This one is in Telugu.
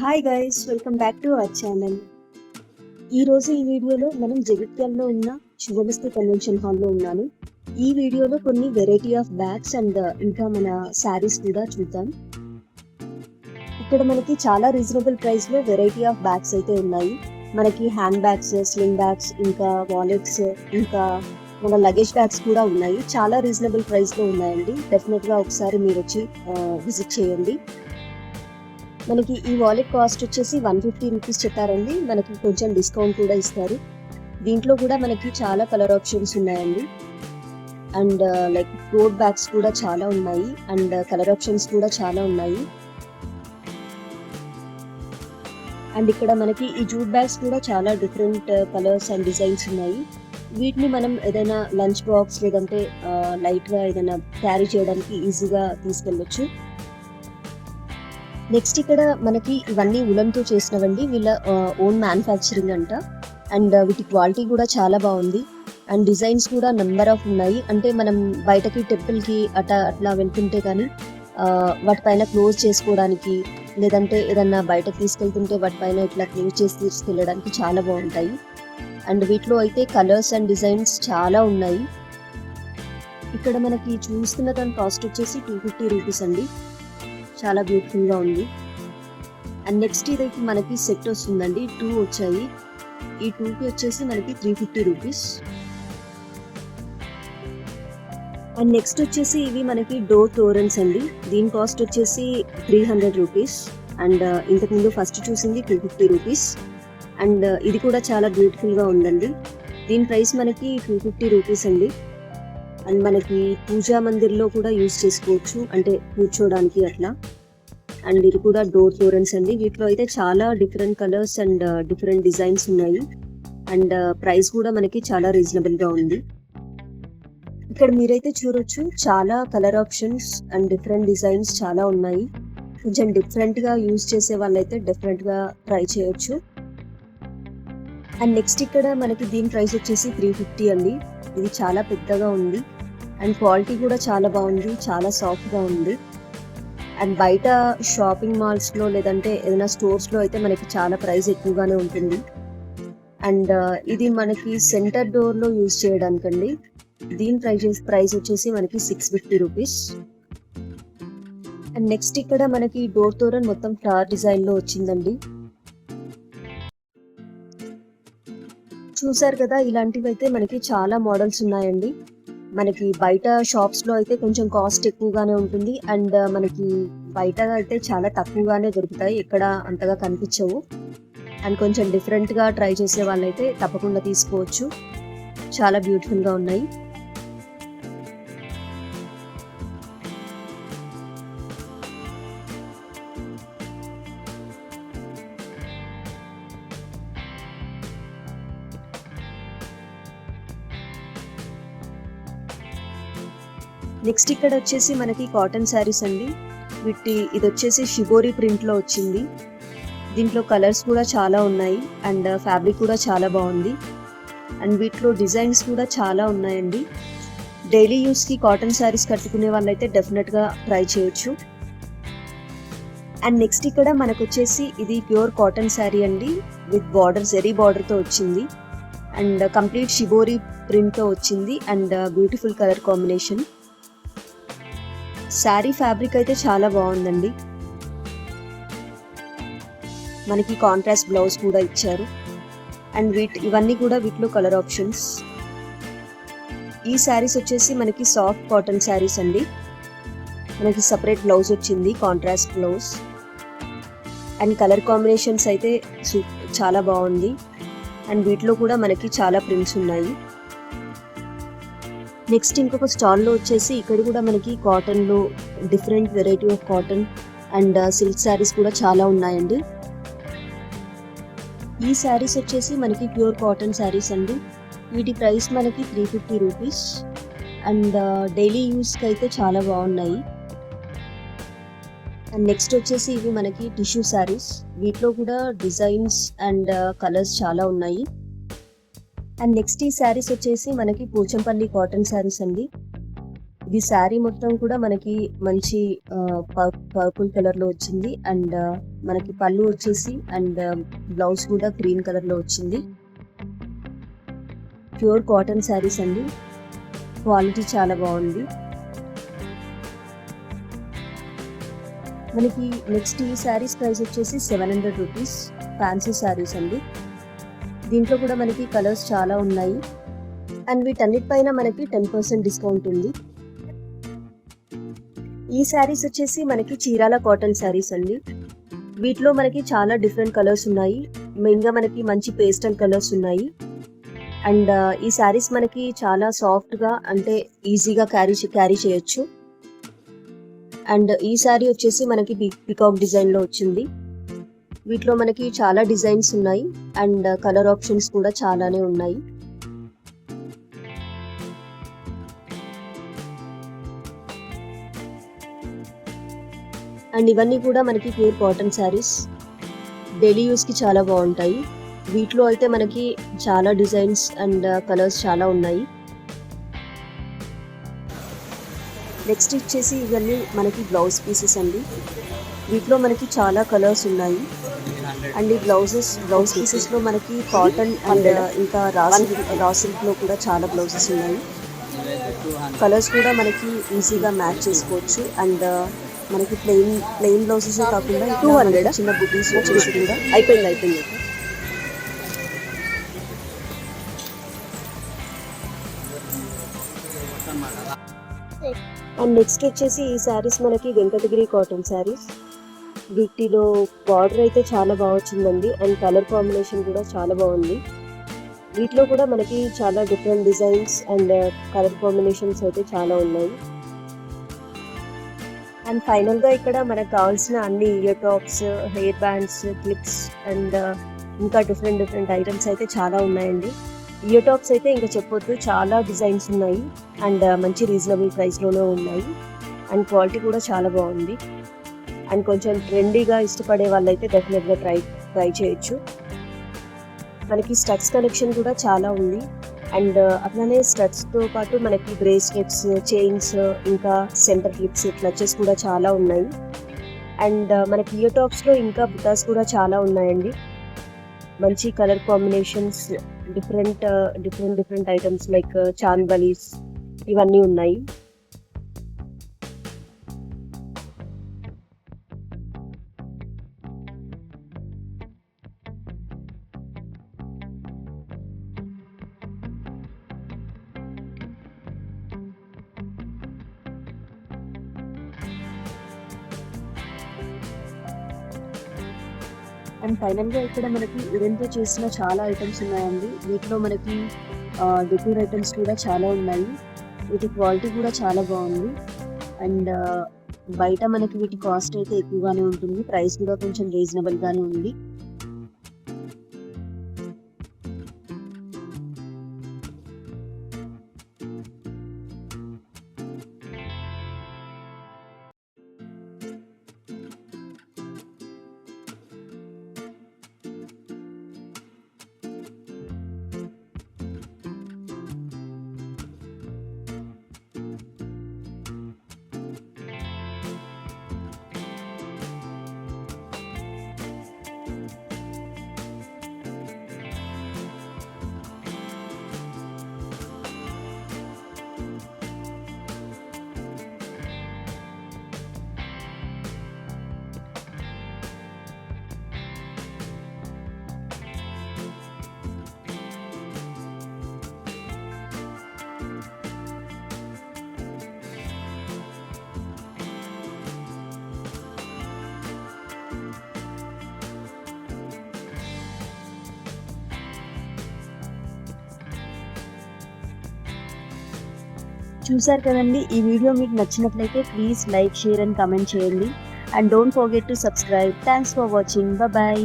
Hi guys welcome back to our channel ఈ రోజు ఈ వీడియోలో మనం జగిత్యాలలో ఉన్న శుభమస్తి కన్వెన్షన్ హాల్లో ఉన్నాను. ఈ వీడియోలో కొన్ని వెరైటీ ఆఫ్ బ్యాగ్స్ అండ్ ఇంకా మన శారీస్ కూడా చూద్దాం. ఇక్కడ మనకి చాలా రీజనబుల్ ప్రైస్లో వెరైటీ ఆఫ్ బ్యాగ్స్ అయితే ఉన్నాయి. మనకి హ్యాండ్ బ్యాగ్స్ స్లింగ్ బ్యాగ్స్ ఇంకా వాలెట్స్ ఇంకా మన లగేజ్ బ్యాగ్స్ కూడా ఉన్నాయి. చాలా రీజనబుల్ ప్రైస్లో ఉన్నాయండి. డెఫినెట్గా ఒకసారి మీరు వచ్చి uh, విజిట్ చేయండి. మనకి ఈ వాలెట్ కాస్ట్ వచ్చేసి వన్ ఫిఫ్టీ రూపీస్ చెప్పారండి. మనకి కొంచెం డిస్కౌంట్ కూడా ఇస్తారు. దీంట్లో కూడా మనకి చాలా కలర్ ఆప్షన్స్ ఉన్నాయండి. అండ్ లైక్ రోడ్ బ్యాగ్స్ కూడా చాలా ఉన్నాయి. అండ్ కలర్ ఆప్షన్స్ కూడా చాలా ఉన్నాయి. అండ్ ఇక్కడ మనకి ఈ జూట్ బ్యాగ్స్ కూడా చాలా డిఫరెంట్ కలర్స్ అండ్ డిజైన్స్ ఉన్నాయి. వీటిని మనం ఏదైనా లంచ్ బాక్స్ లేదంటే uh, లైట్గా ఏదైనా క్యారీ చేయడానికి ఈజీగా తీసుకెళ్ళొచ్చు. నెక్స్ట్ ఇక్కడ మనకి ఇవన్నీ ఉలంతో చేసినవండి. వీళ్ళ ఓన్ మ్యానుఫ్యాక్చరింగ్ అంట. అండ్ వీటి క్వాలిటీ కూడా చాలా బాగుంది. అండ్ డిజైన్స్ కూడా నెంబర్ ఆఫ్ ఉన్నాయి. అంటే మనం బయటకి టెంపుల్కి అట్లా అట్లా వెళ్తుంటే కానీ వాటిపైన క్లోజ్ చేసుకోవడానికి లేదంటే ఏదన్నా బయటకు తీసుకెళ్తుంటే వాటిపైన ఇట్లా క్లోజ్ చేసి తీసుకెళ్ళడానికి చాలా బాగుంటాయి. అండ్ వీటిలో అయితే కలర్స్ అండ్ డిజైన్స్ చాలా ఉన్నాయి. ఇక్కడ మనకి చూస్తున్న దాని కాస్ట్ వచ్చేసి టూ ఫిఫ్టీ రూపీస్ అండి. చాలా బ్యూటిఫుల్గా ఉంది. అండ్ నెక్స్ట్ ఇదైతే మనకి సెట్ వస్తుందండి. టూ వచ్చాయి. ఈ టూకి వచ్చేసి మనకి three fifty rupees and next వచ్చేసి ఇవి మనకి డోర్ తోరన్స్ అండి. దీని కాస్ట్ వచ్చేసి త్రీ హండ్రెడ్ రూపీస్ అండ్ ఇంతకుముందు ఫస్ట్ చూసింది టూ ఫిఫ్టీ రూపీస్ అండ్ ఇది కూడా చాలా బ్యూటిఫుల్గా ఉందండి. దీని ప్రైస్ మనకి టూ ఫిఫ్టీ రూపీస్ అండి. అండ్ మనకి పూజా మందిర్లో కూడా యూజ్ చేసుకోవచ్చు. అంటే కూర్చోడానికి అట్లా. అండ్ ఇది కూడా డోర్ టోరెన్స్ అండి. వీటిలో అయితే చాలా different colours and different designs ఉన్నాయి. అండ్ ప్రైస్ కూడా మనకి చాలా రీజనబుల్గా ఉంది. ఇక్కడ మీరైతే చూడొచ్చు చాలా colour options and different designs చాలా ఉన్నాయి. కొంచెం డిఫరెంట్గా యూజ్ చేసే వాళ్ళైతే డిఫరెంట్గా ట్రై చేయొచ్చు. అండ్ నెక్స్ట్ ఇక్కడ మనకి దీని ప్రైస్ వచ్చేసి త్రీ ఫిఫ్టీ అండి. ఇది చాలా పెద్దగా ఉంది. అండ్ క్వాలిటీ కూడా చాలా బాగుంది చాలా సాఫ్ట్గా ఉంది. అండ్ బయట షాపింగ్ మాల్స్లో లేదంటే ఏదైనా స్టోర్స్లో అయితే మనకి చాలా ప్రైస్ ఎక్కువగానే ఉంటుంది. అండ్ uh, ఇది మనకి సెంటర్ డోర్లో యూజ్ చేయడానికండి. దీని ప్రైస్ ప్రైస్ వచ్చేసి మనకి six fifty rupees and next ఇక్కడ మనకి డోర్ తోరన్ మొత్తం ఫ్లవర్ డిజైన్లో వచ్చిందండి. చూసారు కదా ఇలాంటివి అయితే మనకి చాలా మోడల్స్ ఉన్నాయండి. మనకి బయట షాప్స్లో అయితే కొంచెం కాస్ట్ ఎక్కువగానే ఉంటుంది. అండ్ uh, మనకి బయట అయితే చాలా తక్కువగానే దొరుకుతాయి. ఇక్కడ అంతగా కనిపించవు. అండ్ కొంచెం డిఫరెంట్గా ట్రై చేసే వాళ్ళైతే తప్పకుండా తీసుకోవచ్చు. చాలా బ్యూటిఫుల్గా ఉన్నాయి. నెక్స్ట్ ఇక్కడ వచ్చేసి మనకి కాటన్ శారీస్ అండి. వీటి ఇది వచ్చేసి షిబోరి ప్రింట్లో వచ్చింది. దీంట్లో కలర్స్ కూడా చాలా ఉన్నాయి అండ్ ఫ్యాబ్రిక్ కూడా చాలా బాగుంది. అండ్ వీటిలో డిజైన్స్ కూడా చాలా ఉన్నాయండి. డైలీ యూస్కి కాటన్ శారీస్ కట్టుకునే వాళ్ళైతే డెఫినెట్గా ట్రై చేయొచ్చు. అండ్ నెక్స్ట్ ఇక్కడ మనకు వచ్చేసి ఇది ప్యూర్ కాటన్ శారీ అండి. విత్ బార్డర్ జెరీ బార్డర్తో వచ్చింది. అండ్ కంప్లీట్ షిబోరి ప్రింట్తో వచ్చింది. And beautiful colour combination sari fabric అయితే చాలా బాగుందండి. మనకి కాంట్రాస్ట్ బ్లౌజ్ కూడా ఇచ్చారు. అండ్ వీటి ఇవన్నీ కూడా వీటిలో కలర్ ఆప్షన్స్ ఈ శారీస్ వచ్చేసి మనకి సాఫ్ట్ కాటన్ శారీస్ అండి. మనకి సపరేట్ బ్లౌజ్ వచ్చింది contrast blouse and colour combinations అయితే చాలా బాగుంది. అండ్ వీటిలో కూడా మనకి చాలా ప్రింట్స్ ఉన్నాయి. నెక్స్ట్ ఇంకొక స్టాల్లో వచ్చేసి ఇక్కడ కూడా మనకి కాటన్లో different variety of cotton and silk saris కూడా చాలా ఉన్నాయండి. ఈ శారీస్ వచ్చేసి మనకి ప్యూర్ కాటన్ శారీస్ అండి. వీటి ప్రైస్ మనకి three fifty rupees and daily యూస్కి అయితే చాలా బాగున్నాయి. అండ్ నెక్స్ట్ వచ్చేసి ఇవి మనకి టిష్యూ శారీస్. వీటిలో కూడా డిజైన్స్ అండ్ కలర్స్ చాలా ఉన్నాయి. అండ్ నెక్స్ట్ ఈ శారీస్ వచ్చేసి మనకి పోచంపల్లి కాటన్ శారీస్ అండి. ఇది శారీ మొత్తం కూడా మనకి మంచి పర్పుల్ కలర్లో వచ్చింది. అండ్ మనకి పళ్ళు వచ్చేసి అండ్ బ్లౌజ్ కూడా గ్రీన్ కలర్లో వచ్చింది. ప్యూర్ కాటన్ శారీస్ అండి. క్వాలిటీ చాలా బాగుంది. మనకి నెక్స్ట్ ఈ శారీస్ ప్రైస్ వచ్చేసి seven hundred rupees fancy saris అండి. దీంట్లో కూడా మనకి కలర్స్ చాలా ఉన్నాయి. అండ్ వీటన్నిటిపైన మనకి టెన్ పర్సెంట్ డిస్కౌంట్ ఉంది. ఈ శారీస్ వచ్చేసి మనకి చీరాల కాటన్ శారీస్ అండి. వీటిలో మనకి చాలా డిఫరెంట్ కలర్స్ ఉన్నాయి. మెయిన్గా మనకి మంచి పేస్టల్ కలర్స్ ఉన్నాయి. అండ్ ఈ శారీస్ మనకి చాలా సాఫ్ట్గా అంటే ఈజీగా క్యారీ క్యారీ చేయొచ్చు. అండ్ ఈ శారీ వచ్చేసి మనకి పికాక్ డిజైన్లో వచ్చింది. వీటిలో మనకి చాలా డిజైన్స్ ఉన్నాయి అండ్ కలర్ ఆప్షన్స్ కూడా చాలానే ఉన్నాయి. అండ్ ఇవన్నీ కూడా మనకి ప్యూర్ కాటన్ శారీస్. డైలీ యూస్కి చాలా బాగుంటాయి. వీటిలో అయితే మనకి చాలా డిజైన్స్ అండ్ కలర్స్ చాలా ఉన్నాయి. నెక్స్ట్ ఇచ్చేసి ఇవన్నీ మనకి బ్లౌజ్ పీసెస్ అండి. వీటిలో మనకి చాలా కలర్స్ ఉన్నాయి. అండ్ ఈ బ్లౌజెస్ బ్లౌజ్ పీసెస్లో మనకి కాటన్ అండ్ ఇంకా రా సిల్క్ రా సిల్క్లో కూడా చాలా బ్లౌజెస్ ఉన్నాయి. కలర్స్ కూడా మనకి ఈజీగా మ్యాచ్ చేసుకోవచ్చు. అండ్ మనకి ప్లెయిన్ ప్లెయిన్ బ్లౌజెస్ కాకుండా టూ హండ్రెడ్ చిన్న బుటీస్ వచ్చేసి కూడా అయిపోయింది అయిపోయింది. అండ్ నెక్స్ట్ వచ్చేసి ఈ శారీస్ మనకి వెంకటగిరి కాటన్ శారీస్ వీటిలో బార్డర్ అయితే చాలా బాగా వచ్చిందండి. అండ్ కలర్ కాంబినేషన్ కూడా చాలా బాగుంది. వీటిలో కూడా మనకి చాలా different designs and colour combinations అయితే చాలా ఉన్నాయి. అండ్ ఫైనల్గా ఇక్కడ మనకు కావాల్సిన అన్ని ear tops hair bands clips and uh, ఇంకా డిఫరెంట్ డిఫరెంట్ ఐటమ్స్ అయితే చాలా ఉన్నాయండి. ఇయర్ టాప్స్ అయితే ఇంకా చెప్పొద్దు చాలా డిజైన్స్ ఉన్నాయి. అండ్ uh, మంచి రీజనబుల్ ప్రైస్లోనే ఉన్నాయి. అండ్ క్వాలిటీ కూడా చాలా బాగుంది. అండ్ కొంచెం ట్రెండీగా ఇష్టపడే వాళ్ళైతే డెఫినెట్గా ట్రై ట్రై చేయొచ్చు. మనకి స్టడ్స్ కలెక్షన్ కూడా చాలా ఉంది. అండ్ uh, అట్లానే స్టడ్స్తో పాటు మనకి బ్రేస్లెట్స్ చైన్స్ ఇంకా సెంటర్ క్లిప్స్ క్లచెస్ కూడా చాలా ఉన్నాయి. అండ్ మనకి ఇయర్ టాప్స్లో ఇంకా బుటాస్ కూడా చాలా ఉన్నాయండి. మంచి colour combinations different different different items like chandbalis ఇవన్నీ ఉన్నాయి. అండ్ ఫైనల్గా ఇక్కడ మనకి ఉడెన్తో చేసిన చాలా ఐటమ్స్ ఉన్నాయండి. వీటిలో మనకి డెకూర్ ఐటమ్స్ కూడా చాలా ఉన్నాయి. వీటి క్వాలిటీ కూడా చాలా బాగుంది. అండ్ బయట మనకి వీటి కాస్ట్ అయితే ఎక్కువగానే ఉంటుంది. ప్రైస్ కూడా కొంచెం రీజనబుల్గానే ఉంది. చూసారు కదండి ఈ వీడియో మీకు నచ్చినట్లయితే please like share and comment చేయండి. And don't forget to subscribe thanks for watching bye